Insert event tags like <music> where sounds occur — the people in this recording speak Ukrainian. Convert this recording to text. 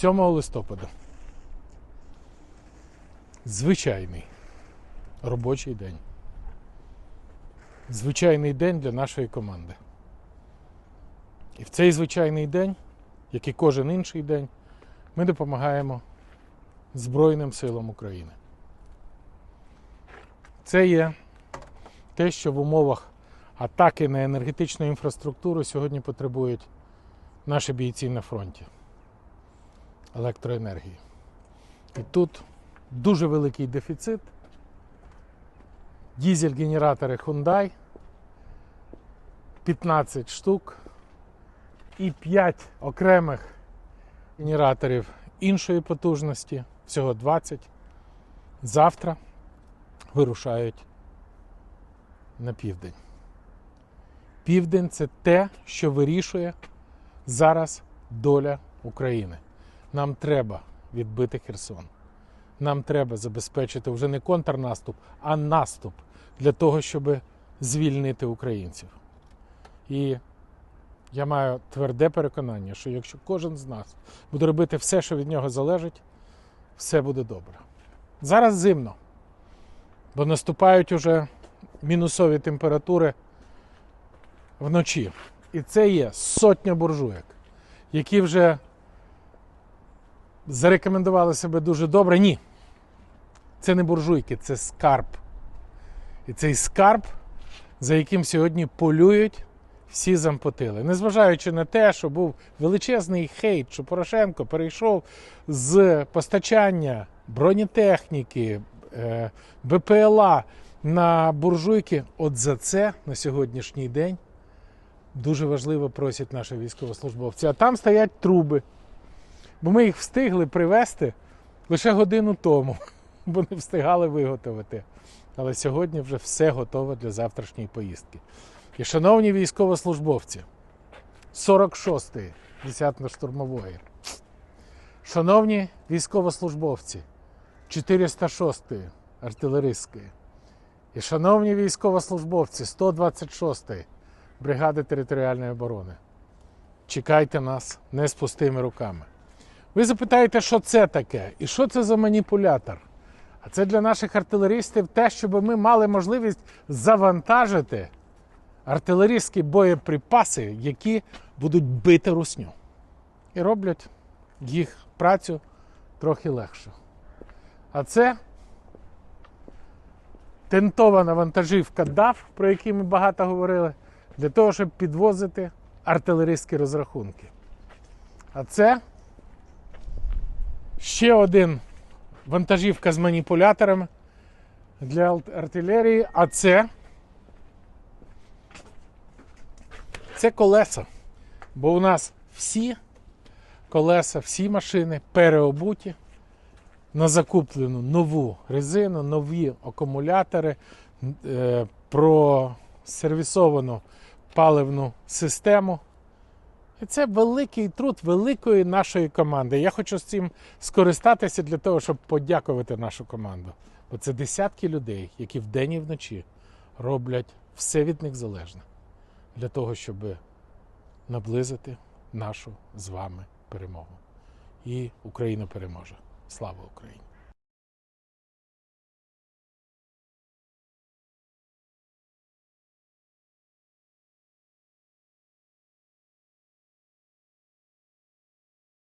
7 листопада. Звичайний робочий день. Звичайний день для нашої команди. І в цей звичайний день, як і кожен інший день, ми допомагаємо Збройним силам України. Це є те, що в умовах атаки на енергетичну інфраструктуру сьогодні потребують наші бійці на фронті електроенергії. І тут дуже великий дефіцит. Дізель-генератори Hyundai 15 штук і 5 окремих генераторів іншої потужності, всього 20. Завтра вирушають на південь. Південь це те, що вирішує зараз доля України. Нам треба відбити Херсон. Нам треба забезпечити вже не контрнаступ, а наступ для того, щоб звільнити українців. І я маю тверде переконання, що якщо кожен з нас буде робити все, що від нього залежить, все буде добре. Зараз зимно, бо наступають уже мінусові температури вночі. І це є сотня буржуєк, які вже зарекомендували себе дуже добре. Ні. Це не буржуйки, це скарб. І цей скарб, за яким сьогодні полюють всі зампотили. Незважаючи на те, що був величезний хейт, що Порошенко перейшов з постачання бронетехніки, е, БПЛА на буржуйки, от за це на сьогоднішній день дуже важливо просять наші військовослужбовці. А там стоять труби. Бо ми їх встигли привезти лише годину тому, <laughs> бо не встигали виготовити. Але сьогодні вже все готово для завтрашньої поїздки. І, шановні військовослужбовці, 46-ї десятно-штурмової, шановні військовослужбовці 406-ї артилерійської, і шановні військовослужбовці 126-ї бригади територіальної оборони, чекайте нас не з пустими руками. Ви запитаєте, що це таке і що це за маніпулятор? А це для наших артилерістів те, щоб ми мали можливість завантажити артилерійські боєприпаси, які будуть бити русню. І роблять їх працю трохи легше. А це тентована вантажівка DAF, про які ми багато говорили, для того, щоб підвозити артилерійські розрахунки. А це ще один вантажівка з маніпуляторами для артилерії, а це, це колеса. Бо у нас всі колеса, всі машини переобуті на закуплену нову резину, нові акумулятори, е, просервісовану паливну систему. Це великий труд великої нашої команди. Я хочу з цим скористатися для того, щоб подякувати нашу команду. Бо це десятки людей, які вдень і вночі роблять все від них залежне для того, щоб наблизити нашу з вами перемогу. І Україна переможе. Слава Україні!